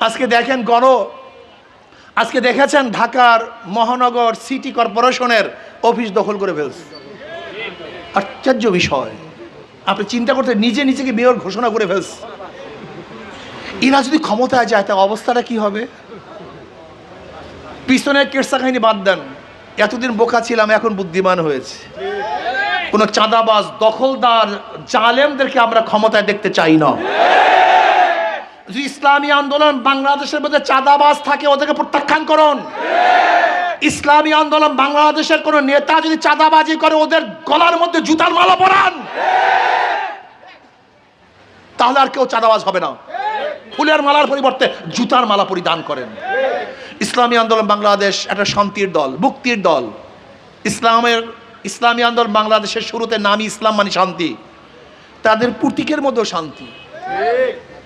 আজকে দেখেন গণ, আজকে দেখেছেন ঢাকার মহানগর সিটি কর্পোরেশনের অফিস দখল করে ফেলছে। আশ্চর্য বিষয়। আপনি চিন্তা করতে নিজে নিজেকে মেয়র ঘোষণা করে ফেলছে। এরা যদি ক্ষমতায় যায় তা অবস্থাটা কি হবে? পিছনের কেরসা কাহিনী বাদ দেন। এতদিন বোকা ছিলাম, এখন বুদ্ধিমান হয়েছে। কোনো চাঁদাবাজ, দখলদার, জালেমদেরকে আমরা ক্ষমতায় দেখতে চাই না। ইসলামী আন্দোলন বাংলাদেশের মধ্যে চাঁদাবাজ থাকে, ওদেরকে প্রত্যাখ্যান করুন। ইসলামী আন্দোলন বাংলাদেশের কোনো নেতা যদি চাঁদাবাজি করে, ওদের গলার মধ্যে জুতার মালা পরান। তাহলে আর কেউ চাঁদাবাজ হবে না। ফুলের মালার পরিবর্তে জুতার মালা পরিধান করেন। ইসলামী আন্দোলন বাংলাদেশ একটা শান্তির দল, মুক্তির দল। ইসলামের, ইসলামী আন্দোলন বাংলাদেশের শুরুতে নামই ইসলাম মানে শান্তি। তাদের প্রতীকের মধ্যেও শান্তি।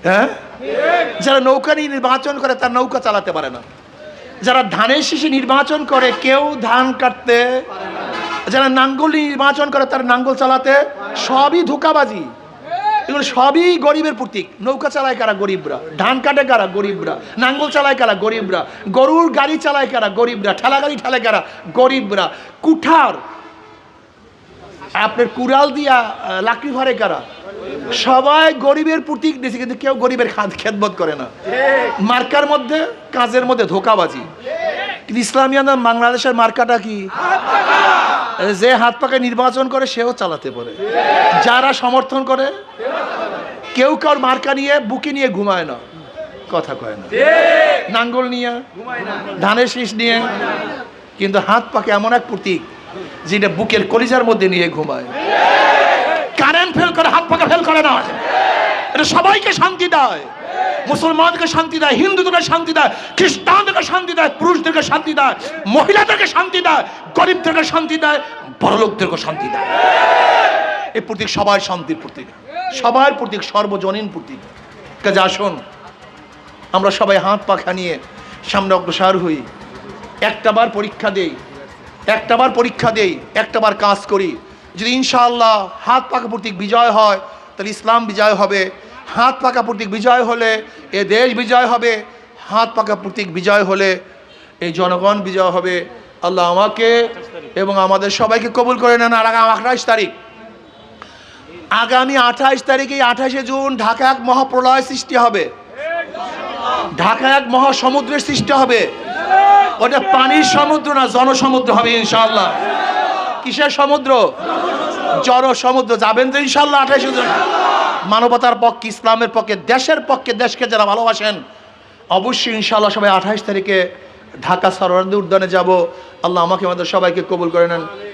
হ্যাঁ? যারা নৌকা নিয়ে নির্বাচন করে, তার নৌকা চালাতে পারে না। যারা ধানের শীষে নির্বাচন করে, কেউ ধান কাটতে যারা নাঙ্গল নির্বাচন করে, তার নাঙ্গল চালাতে সবই ধোকাবাজি। এগুলো সবই গরিবের প্রতীক। নৌকা চালায় কারা? গরিবরা। ধান কাটে কারা? গরিবরা। নাঙ্গল চালায় কারা? গরিবরা। গরুর গাড়ি চালায় কারা? গরিবরা। ঠেলা গাড়ি ঠেলায় কারা? গরিবরা। কুঠার। আপনার কুড়াল দিয়া লাকড়ি ভরে কারা? সবাই গরিবের প্রতীক দিয়েছে, কিন্তু কেউ গরিবের খাদ খেদমত করে না। মার্কার মধ্যে, কাজের মধ্যে ধোকাবাজি। কিন্তু বাংলাদেশের মার্কাটা কি? যে হাত পাকে নির্বাচন করে, সেও চালাতে পারে। যারা সমর্থন করে, কেউ কার মার্কা নিয়ে, বুকে নিয়ে ঘুমায় না। কথা কয় না। নাঙ্গল নিয়ে, ধানের শীষ নিয়ে, কিন্তু হাত পাকে এমন এক প্রতীক, যেটা বুকের কলিজার মধ্যে নিয়ে ঘুমায়। কারেন্ট ফেল করে, হাত পাকা ফেল করে না। এটা সবাইকে শান্তি দেয়। মুসলমানকে শান্তি দেয়, হিন্দুদেরকে শান্তি দেয়, খ্রিস্টানদেরকে শান্তি দেয়, পুরুষদেরকে শান্তি দেয়, মহিলাদেরকে শান্তি দেয়, গরিবদেরকে শান্তি দেয়, বড়লোকদেরকে শান্তি দেয়। এই প্রতীক সবাই শান্তির প্রতীক। সবার প্রতীক সর্বজনীন প্রতীক। কাজে আসুন, আমরা সবাই হাত পাখা নিয়ে সামনে অগ্রসর হই। একটাবার পরীক্ষা দেই, একটাবার পরীক্ষা দেই, একটাবার কাজ করি। যদি ইনশাআল্লাহ হাত পাকা প্রতীক বিজয় হয়, তাহলে ইসলাম বিজয় হবে। হাত পাকা প্রতীক বিজয় হলে এ দেশ বিজয় হবে। হাত পাকা প্রতীক বিজয় হলে এই জনগণ বিজয় হবে। আল্লাহ আমাকে এবং আমাদের সবাইকে কবুল করে নেন আর আগামী আঠাশ তারিখ। আগামী আঠাশ তারিখে আঠাশে জুন ঢাকা এক মহাপ্রলয় সৃষ্টি হবে। ঢাকা এক মহাসমুদ্রের সৃষ্টি হবে। ওটা পানির সমুদ্র না জনসমুদ্র হবে ইনশাল্লাহ কিসের সমুদ্র? জড় সমুদ্র যাবেন তো ইনশাল্লাহ আঠাশে জন। মানবতার পক্ষে, ইসলামের পক্ষে, দেশের পক্ষে, দেশকে যারা ভালোবাসেন, অবশ্যই ইনশাল্লাহ সবাই আঠাশ তারিখে ঢাকা সরোয়ার উদ্যানে যাব। আল্লাহ আমাকে আমাদের সবাইকে কবুল করে নেন।